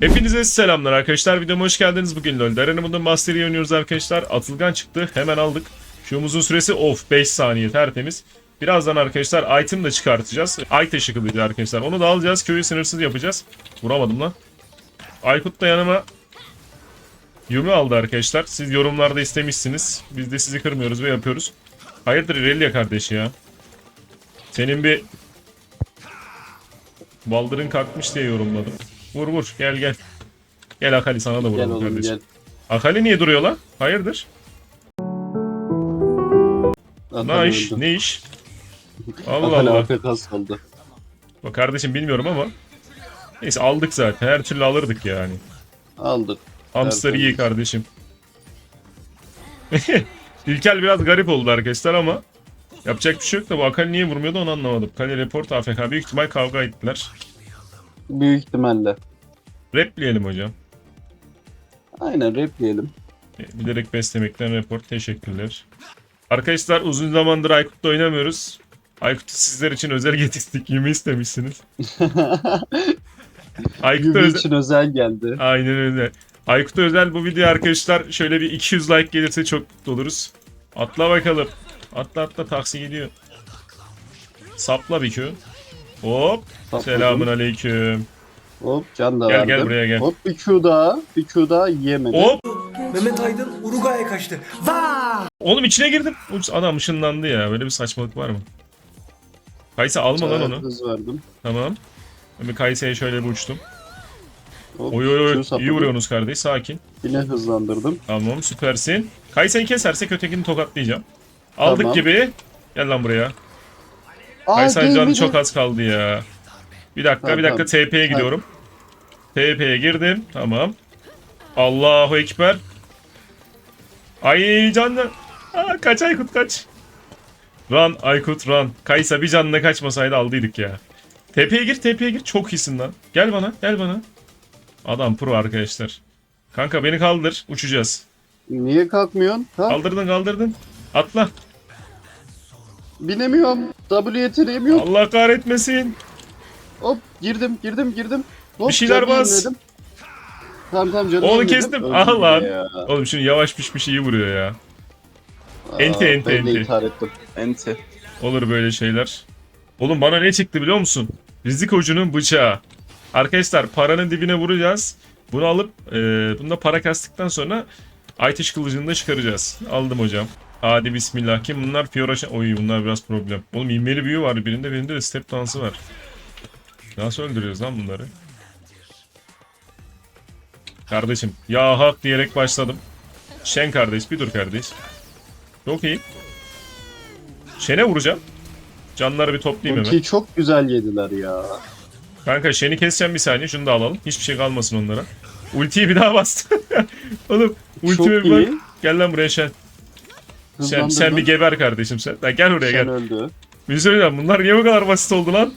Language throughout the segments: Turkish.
Hepinize selamlar arkadaşlar. Videoma hoş geldiniz. Bugün LoL'de Arena'mında Master'ı oynuyoruz arkadaşlar. Atılgan çıktı. Hemen aldık. Q'muzun süresi off. 5 saniye tertemiz. Birazdan arkadaşlar item de çıkartacağız. Ay kılıcı arkadaşlar. Onu da alacağız. Köyü sınırsız yapacağız. Vuramadım lan. Aykut da yanıma Yumi aldı arkadaşlar. Siz yorumlarda istemişsiniz. Biz de sizi kırmıyoruz ve yapıyoruz. Hayırdır İrelia kardeşi ya. Senin bir baldırın kalkmış diye yorumladım. Vur vur gel gel. Gel Akali sana da Gel vuralım oğlum kardeşim. gel. Akali niye duruyor lan? Hayırdır? Ne iş? Ne iş? Allah Akali Allah. AFK kaldı. Bak kardeşim bilmiyorum ama. Neyse aldık zaten. Her türlü alırdık yani. Aldık. Hamster iyi kardeşim. İlkel biraz garip oldu arkadaşlar ama yapacak bir şey yok da bu Akali niye vurmuyordu onu anlamadım. Kale report AFK büyük ihtimal kavga ettiler. Büyük ihtimalle. Repleyelim hocam. Aynen repleyelim. E, Bilerek beslemekten report teşekkürler. Arkadaşlar uzun zamandır Aykut'ta oynamıyoruz. Aykut'u sizler için özel getirdik. Yumi istemişsiniz. Aykut'a Gibi özel... için özel geldi. Aynen öyle. Aykut'a özel bu video arkadaşlar şöyle bir 200 like gelirse çok mutlu oluruz. Atla bakalım. Atla atla taksi gidiyor. Sapla bir kö. Hop. Sapladım. Selamun aleyküm. Hop can da Gel, verdim. gel buraya gel. Hop bir Q daha. Bir Q daha yemedi. Hop. Mehmet Aydın Uruguay'a kaçtı. Vaa! Oğlum içine girdim. Ups, adam ışınlandı ya. Böyle bir saçmalık var mı? Kaysa alma lan onu. Hız verdim. Tamam. Ben bir Kaysa'ya şöyle bir uçtum. Hop, Oy oy oy. Q İyi sapladım. vuruyorsunuz kardeş. Sakin. Yine hızlandırdım. Tamam süpersin. Kaysa'yı kesersek ötekini tokatlayacağım. Aldık Tamam. gibi. Gel lan buraya. Aa Kaysa'nın canı çok az kaldı ya. Bir dakika Tamam, bir dakika tamam. TP'ye gidiyorum. TP'ye girdim. Tamam. Allahu Ekber. Ay canlı. Aa, kaç Aykut kaç. Run Aykut run. Kaysa bir canına kaçmasaydı aldıydık ya. TP'ye gir TP'ye gir. Çok iyisin lan. Gel bana gel bana. Adam pro arkadaşlar. Kanka beni kaldır. Uçacağız. Niye kalkmıyorsun? Ha? Kaldırdın kaldırdın. Atla. Binemiyorum. W yeteneğim yok. Allah kahretmesin. Hop girdim girdim girdim. Hop, Bir şeyler canı bas. yeniledim. Tamam tamam canı Onu yeniledim. kestim. Öldüm Ah lan. ya. Oğlum şunu yavaş pişmiş iyi vuruyor ya. Enti, Aa, enti, ben de enti. intihar ettim. Enti. Olur böyle şeyler. Oğlum bana ne çıktı biliyor musun? Rizikocu'nun bıçağı. Arkadaşlar paranın dibine vuracağız. Bunu alıp e, bunda para kastıktan sonra Ayteş kılıcını da çıkaracağız. Aldım hocam. Hadi bismillah. Kim bunlar? Fiora... Oy bunlar biraz problem. Oğlum inmeli büyü var birinde birinde de step dansı var. Nasıl öldürüyoruz lan bunları? Kardeşim ya hak diyerek başladım. Şen kardeş bir dur kardeş. Çok iyi. Şen'e vuracağım. Canları bir toplayayım hemen. Çok güzel yediler ya. Kanka Shen'i keseceğim bir saniye. Şunu da alalım. Hiçbir şey kalmasın onlara. Ultiyi bir daha bastı. Oğlum ultime bir bak. iyi. Gel lan buraya Shen. Sen, Hızlandırdım. sen bir geber kardeşim sen. Lan gel buraya Sen gel. öldü. Söyleyeceğim. Bunlar niye bu kadar basit oldu lan?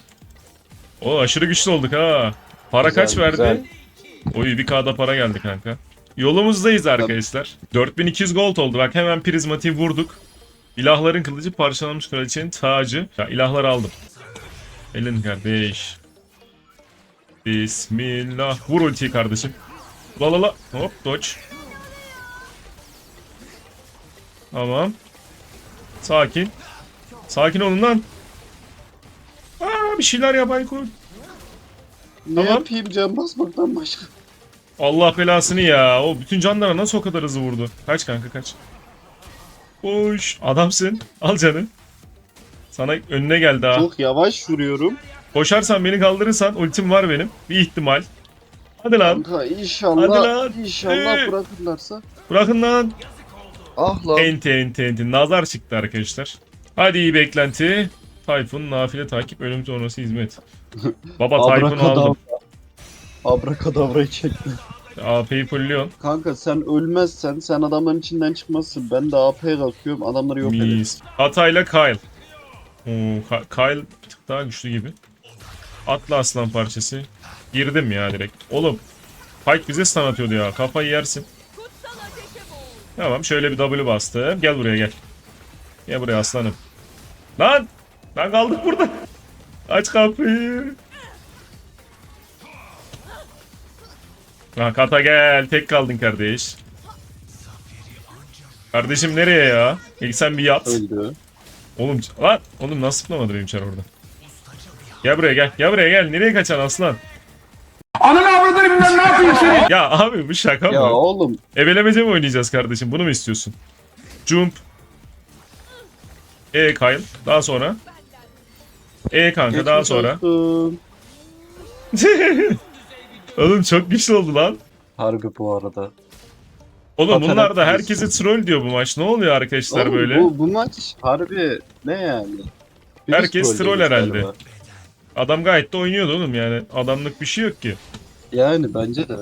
O aşırı güçlü olduk ha. Para Güzel, kaç verdi? güzel. Oy bir K'da para geldi kanka. Yolumuzdayız arkadaşlar. 4200 gold oldu. Bak hemen prizmatiği vurduk. İlahların kılıcı parçalanmış kraliçenin tacı. Ya ilahları aldım. Elin kardeş. Bismillah. Vur ultiyi kardeşim. La la la. Hop dodge. Tamam. Sakin. Sakin olun lan. Bir şeyler yap Aykut. Ne Tamam. yapayım can basmaktan başka. Allah belasını ya. O bütün canlara nasıl o kadar hızlı vurdu? Kaç kanka kaç. Koş. Adamsın. Al canı. Sana önüne geldi ha. Çok yavaş vuruyorum. Koşarsan beni kaldırırsan ultim var benim. Bir ihtimal. Hadi lan. Kanka Hadi inşallah lan. inşallah Ee. bırakırlarsa. Bırakın lan. Ah lan. Enti enti enti. Nazar çıktı arkadaşlar. Hadi iyi beklenti. Tayfun nafile takip ölüm sonrası hizmet. Baba Abrakadabra. aldım. Abrakadavrayı çekti. AP'yi fullion. Kanka sen ölmezsen sen adamların içinden çıkmazsın. Ben de AP'ye kalkıyorum adamları yok ederim. Mis. Atayla Kyle. Oo, Ka- Kyle bir tık daha güçlü gibi. Atla aslan parçası. Girdim ya direkt. Oğlum. Pike bize stun atıyordu ya. Kafayı yersin. Tamam şöyle bir W bastım. Gel buraya gel. Gel buraya aslanım. Lan! Lan kaldık burada. Aç kapıyı. Ha kata gel. Tek kaldın kardeş. Kardeşim nereye ya? İlk sen bir yat. Öldü. Oğlum lan oğlum nasıl zıplamadı benim çar orada? Gel buraya gel. Gel buraya gel. Nereye kaçan aslan? Ananı avradını bilmem ne yapayım seni. Ya abi bu şaka Ya mı? oğlum Ebelemece mi oynayacağız kardeşim? Bunu mu istiyorsun? Jump. E Kyle. Daha sonra. E kanka daha geçmiş sonra. olsun. Oğlum çok güçlü oldu lan. Harbi bu arada. Oğlum Atarak bunlar da herkese troll diyor bu maç. Ne oluyor arkadaşlar Oğlum, böyle? Bu, bu maç harbi ne yani? Biz Herkes troll herhalde. galiba. Adam gayet de oynuyordu oğlum yani. Adamlık bir şey yok ki. Yani bence de.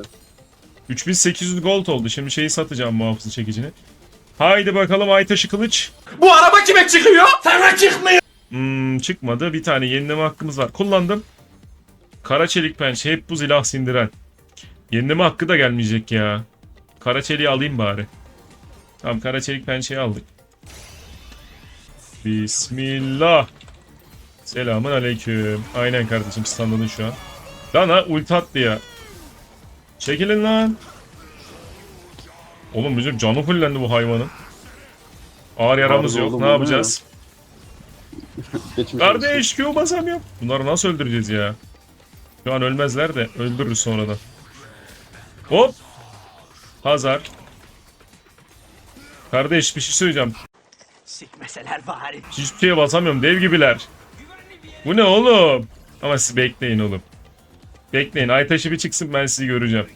3800 gold oldu. Şimdi şeyi satacağım muhafızı çekicini. Haydi bakalım Aytaşı Kılıç. Bu araba kime çıkıyor? Sana çıkmıyor. Hmm, çıkmadı. Bir tane yenileme hakkımız var. Kullandım. Kara çelik pençe. Hep bu silah sindiren. Yenileme hakkı da gelmeyecek ya. Kara çeliği alayım bari. Tamam kara çelik pençeyi aldık. Bismillah. Selamun aleyküm. Aynen kardeşim standladın şu an. Lan ha ulti attı ya. Çekilin lan. Oğlum bizim canı fullendi bu hayvanın. Ağır yaramız Harbi yok. ne? yapacağız? Geçmiş. Kardeş Q basamıyorum. Bunları nasıl öldüreceğiz ya? Şu an ölmezler de öldürürüz sonradan. Hop. Hazar. Kardeş bir şey söyleyeceğim. Sikmeseler bari. Hiçbir şeye basamıyorum. Dev gibiler. Bu ne oğlum? Ama siz bekleyin oğlum. Bekleyin. Aytaşı bir çıksın ben sizi göreceğim.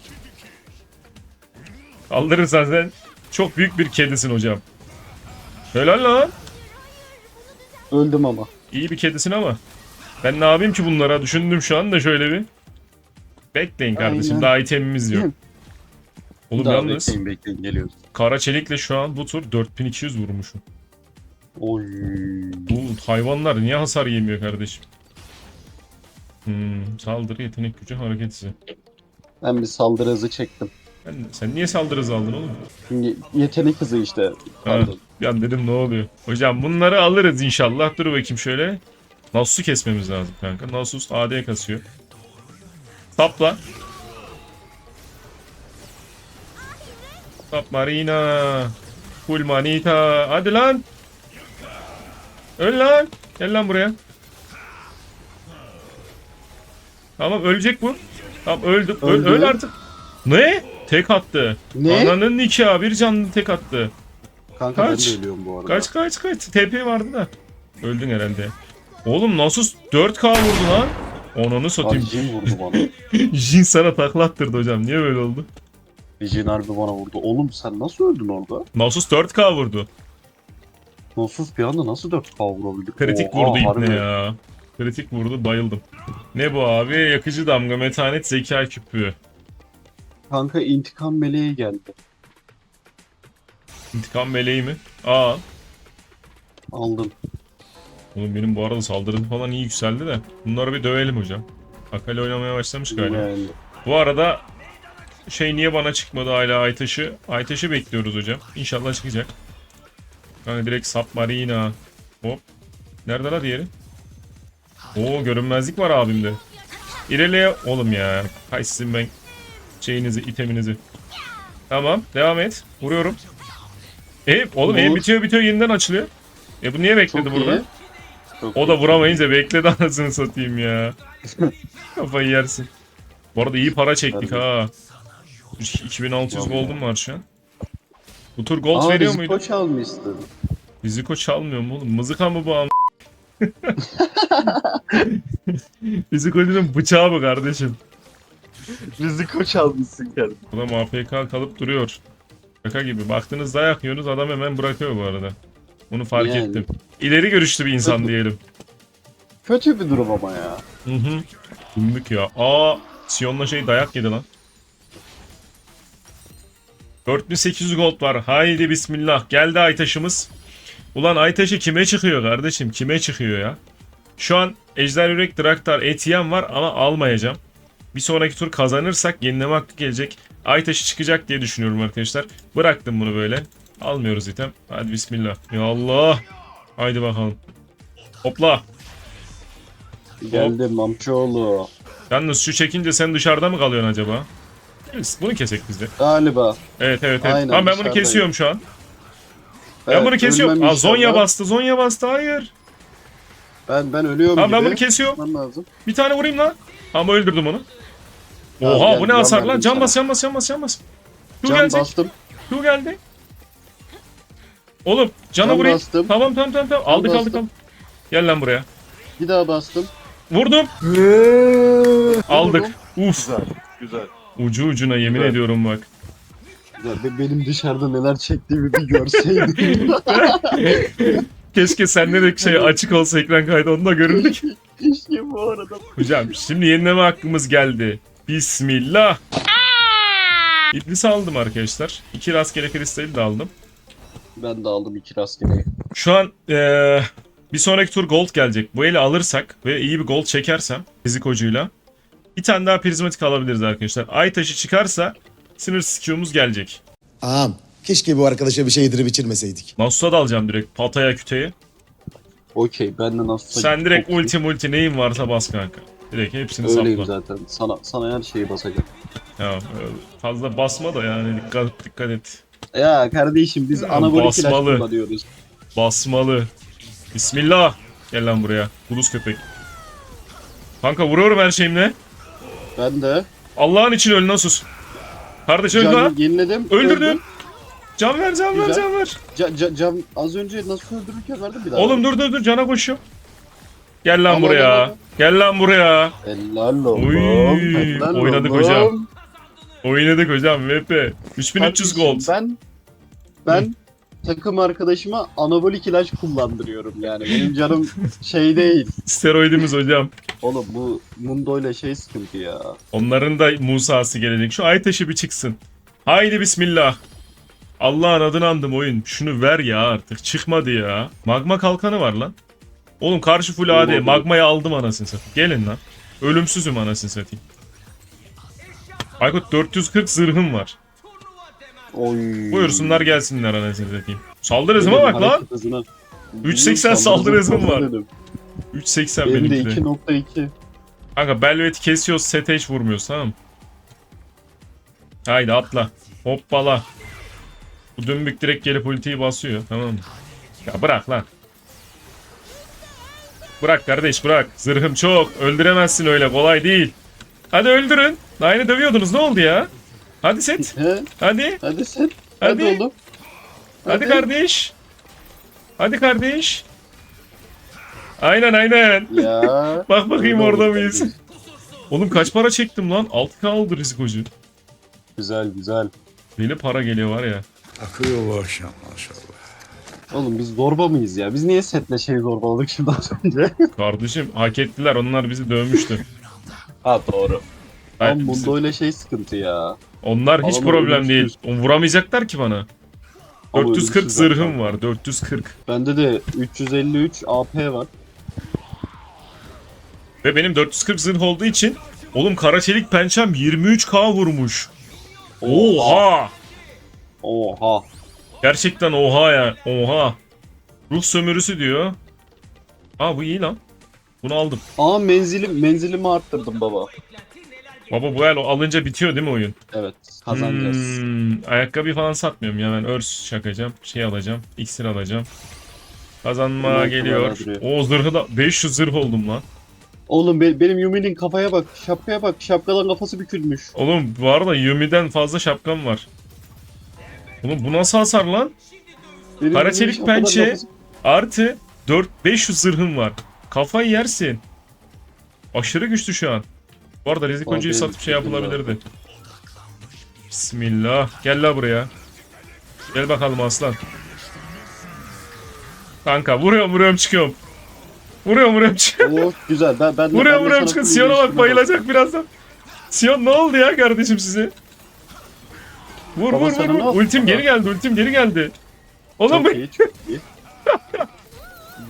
Kaldırırsan sen çok büyük bir kedisin hocam. Helal lan. Öldüm ama. İyi bir kedisin ama. Ben ne yapayım ki bunlara? Düşündüm şu anda şöyle bir. Bekleyin kardeşim. Aynen. Daha itemimiz yok. Oğlum Daha yalnız bekleyin bekleyin geliyoruz. kara çelikle şu an bu tur 4200 vurmuşum. Oy. Bu hayvanlar niye hasar yemiyor kardeşim? Hmm, saldırı, yetenek gücü, hareket hızı. Ben bir saldırı hızı çektim. Ben, sen niye saldırı hızı aldın oğlum? Ye- yetenek hızı işte. Ha, Pardon. an dedim ne oluyor? Hocam bunları alırız inşallah. Dur bakayım şöyle. Nasus'u kesmemiz lazım kanka. Nasus AD kasıyor. Tapla. Tap Marina. Full manita. Hadi lan. Öl lan. Gel lan buraya. Tamam ölecek bu. Tamam öldü. Öl, Öldü. öl artık. Ne? Tek attı. Ne? Ananın nikahı bir canlı tek attı. Kanka Kaç? ben de ölüyorum bu arada. Kaç kaç kaç. TP vardı da. Öldün herhalde. Oğlum Nasus 4K vurdu lan. Onunu Abi satayım. Jin vurdu bana. Jin sana taklattırdı hocam. Niye böyle oldu? Jin harbi bana vurdu. Oğlum sen nasıl öldün orada? Nasus 4K vurdu. Nasus bir anda nasıl 4K vurabildik? Kritik Oha, vurdu ibne ya. Kritik vurdu bayıldım. Ne bu abi? Yakıcı damga, metanet, zeka küpü. Kanka intikam meleği geldi. İntikam meleği mi? Aa. Aldım. Oğlum benim bu arada saldırım falan iyi yükseldi de. Bunları bir dövelim hocam. Akali oynamaya başlamış galiba. Yani. Bu arada şey niye bana çıkmadı hala Aytaş'ı? Aytaş'ı bekliyoruz hocam. İnşallah çıkacak. Yani direkt Submarina. Hop. Nerede la diğeri? Oo görünmezlik var abimde. İlerleye oğlum ya. Hay sizin ben şeyinizi, iteminizi. Tamam, devam et. Vuruyorum. E oğlum e bitiyor bitiyor yeniden açılıyor. E bu niye bekledi Çok burada? iyi. Çok O da iyi. vuramayınca bekledi anasını satayım ya. Kafayı yersin. Bu arada iyi para çektik ha. 2600 Vallahi. gold'um var şu an. Bu tur gold Aa veriyor biz muydu? koç almıştın. Riziko çalmıyor mu oğlum? Mızıka mı bu am? Riziko'nun bıçağı mı kardeşim? Bizi koç almışsın kardeşim. Adam AFK kalıp duruyor. Şaka gibi. Baktınız dayak yiyorsunuz adam hemen bırakıyor bu arada. Bunu fark Yani. ettim. İleri görüşlü bir insan diyelim. Kötü bir durum ama ya. Hı hı. Dümdük ya. Aa, Sion'la şey dayak yedi lan. 4800 gold var. Haydi bismillah. Geldi Aytaş'ımız. Ulan Aytaş'ı kime çıkıyor kardeşim? Kime çıkıyor ya? Şu an Ejder Yürek, Draktar, Etiyen var ama almayacağım. Bir sonraki tur kazanırsak yenileme hakkı gelecek. Aytaş'ı çıkacak diye düşünüyorum arkadaşlar. Bıraktım bunu böyle. Almıyoruz item. Hadi bismillah. Ya Allah. Haydi bakalım. Hopla. Geldim amcaoğlu. Yalnız şu çekince sen dışarıda mı kalıyorsun acaba? Biz Bunu kesek biz de. Galiba. Evet evet evet. Aynen, Tamam ben bunu dışarıdayım. kesiyorum şu an. Ben Evet, bunu kesiyorum. ölmem Aa Zonya inşallah. bastı. Zonya bastı. Hayır. Ben ben ölüyorum Tamam ben gibi. bunu kesiyorum. Lazım. Bir tane vurayım lan. Ama öldürdüm onu. Tamam, Oha bu ne hasar lan? verdim Can sana. bas can bas can bas can bas. Q Can gelecek. bastım. Q geldi. Oğlum cana Can vurayım. bastım. Tamam tamam tamam. tamam. Aldık aldık bastım. aldık. Gel lan buraya. Bir daha bastım. Vurdum. Aldık. Uf. Güzel. Güzel. Ucu ucuna yemin Güzel. ediyorum bak. Güzel. Be- Benim dışarıda neler çektiğimi bir görseydin. Keşke sende de şey açık olsa ekran kaydı onu da görürdük. İşte bu arada. Hocam şimdi yenileme hakkımız geldi. Bismillah. İblisi aldım arkadaşlar. İki rastgele kristali de aldım. Ben de aldım iki rastgeleyi. Şu an eee, bir sonraki tur gold gelecek. Bu eli alırsak ve iyi bir gold çekersem fizik ucuyla bir tane daha prizmatik alabiliriz arkadaşlar. Ay taşı çıkarsa sınırsız Q'muz gelecek. Ağam keşke bu arkadaşa bir şey yedirip içirmeseydik. Nasusa da alacağım direkt. Pataya küteye. Okey ben de nasıl Sen direkt Çok iyi. ulti multi neyin varsa bas kanka. Direkt hepsini Öyleyim sapla. zaten. Sana sana her şeyi basacağım. Ya, öyle fazla basma da yani dikkat dikkat et. Ya kardeşim biz Ya, anabolik ilaç basmalı. kullanıyoruz. Basmalı. Bismillah. Gel lan buraya. Kuduz köpek. Kanka vuruyorum her şeyimle. Ben de. Allah'ın için öl Nasus. Kardeş öl lan. Can yeniledim. Öldürdüm. öldüm. Can ver can ver Güzel. can ver. Ca, ca, cam az önce nasıl öldürürken verdim bir daha. Oğlum dur dur dur cana koşuyor. Gel lan Al, buraya. al. Gel lan buraya. Helal oğlum. Uy, helal oynadık oğlum. hocam. Oynadık hocam VP. 3300 Kardeşim, gold. Ben ben takım arkadaşıma anabolik ilaç kullandırıyorum yani. Benim canım şey değil. Steroidimiz hocam. Oğlum bu Mundo ile şey sıkıntı ya. Onların da Musa'sı gelecek. Şu ay taşı bir çıksın. Haydi bismillah. Allah'ın adını andım oyun. Şunu ver ya artık. Çıkmadı ya. Magma kalkanı var lan. Oğlum karşı full AD. Magmayı aldım anasını satayım. Gelin lan. Ölümsüzüm anasını satayım. Aykut 440 zırhım var. Oy. Buyursunlar gelsinler anasını satayım. Saldırı hızıma bak lan. Hareket hızına. 3.80 saldırı hızım var. Dedim. 3.80 Benim de benimki de. 2.2. Kanka Belvet'i kesiyoruz hiç vurmuyoruz tamam? Haydi atla. Hoppala. Bu dümbük direkt gelip ultiyi basıyor tamam mı? Ya bırak lan. Bırak kardeş bırak. Zırhım çok. Öldüremezsin öyle kolay değil. Hadi öldürün. Yeni dövüyordunuz ne oldu ya? Hadi set. Hadi. Hadi sen. Hadi. Hadi, oğlum. Hadi kardeş. Hadi kardeş. Aynen aynen. Ya. Bak bakayım Öyle orada oldu mıyız? Oğlum kaç para çektim lan? 6K aldı rizikocu. Güzel güzel. Deli para geliyor var ya. Akıyor bu akşam maşallah. Oğlum biz zorba mıyız ya? Biz niye setle şey zorbaladık şimdi az önce? Kardeşim hak ettiler onlar bizi dövmüştü. ha doğru. Hayır, Ama bizi- Mundo ile şey sıkıntı ya. onlar hiç Adamlar problem değil. ölümsüz. O Vuramayacaklar ki bana. Ama 440 ölümsüz zaten. zırhım var 440. Bende de 353 AP var. Ve benim 440 zırh olduğu için oğlum kara çelik pençem 23k vurmuş. Oha! Oha. Gerçekten oha ya. Oha. Ruh sömürüsü diyor. Aa bu iyi lan. Bunu aldım. Aa menzilim menzilimi arttırdım baba. Baba bu el alınca bitiyor değil mi oyun? Evet kazanacağız. Hmm, ayakkabı falan satmıyorum ya ben örs şakacağım. Şey alacağım. iksir alacağım. Kazanma Bunlar geliyor. O zırhı da 500 zırh oldum lan. Oğlum be- benim Yumi'nin kafaya bak, şapkaya bak. Şapkadan kafası bükülmüş. Oğlum bu arada Yumi'den fazla şapkam var. Oğlum bu nasıl hasar lan? Benim Kara çelik pençe. Artı 4 500 zırhım var. Kafayı yersin. Aşırı güçlü şu an. Bu arada Rezik Hoca'yı satıp şey yapılabilirdi. Bismillah. Gel la buraya. Gel bakalım aslan. Kanka vuruyorum vuruyorum çıkıyorum. Vuruyorum vuruyorum çıkıyorum. Oh güzel. Ben, ben de, Vuruyorum ben de vuruyorum çıkıyorum. Sion'a bak bayılacak birazdan. Sion ne oldu ya kardeşim size? Vur Baba vur sana vur. ne vur. yaptı Ultim geri geldi ultim geri geldi. Oğlum Çok iyi, çok iyi.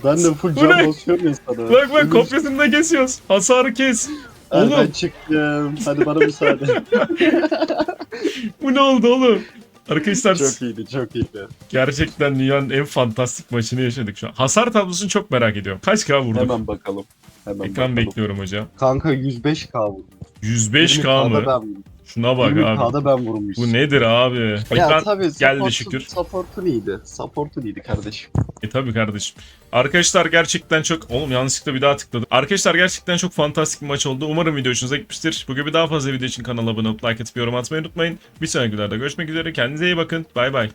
ben de full Bu can ne? basıyorum ya sana. bak bak Ölüm- kopyasını da kesiyoruz. Hasarı kes. Oğlum. Ben çıktım. Hadi bana müsaade. Bu ne oldu oğlum? Arkadaşlar çok iyiydi, çok iyiydi. gerçekten dünyanın en fantastik maçını yaşadık şu an. Hasar tablosunu çok merak ediyorum. Kaç K vurduk? Hemen bakalım. Hemen Ekran bakalım. bekliyorum hocam. Kanka 105k vurdu. 105K 20K'da mı? Ben vurdum. Şuna bak abi. 20k'da ben vurmuşum. Bu nedir abi? Ya ben- tabii geldi şükür. Support'u iyiydi. Support'u iyiydi kardeşim. E tabi kardeşim. Arkadaşlar gerçekten çok... Oğlum yanlışlıkla bir daha tıkladım. Arkadaşlar gerçekten çok fantastik bir maç oldu. Umarım video hoşunuza gitmiştir. Bu gibi daha fazla video için kanala abone olup like atıp yorum atmayı unutmayın. Bir sonraki videoda görüşmek üzere. Kendinize iyi bakın. Bay bay.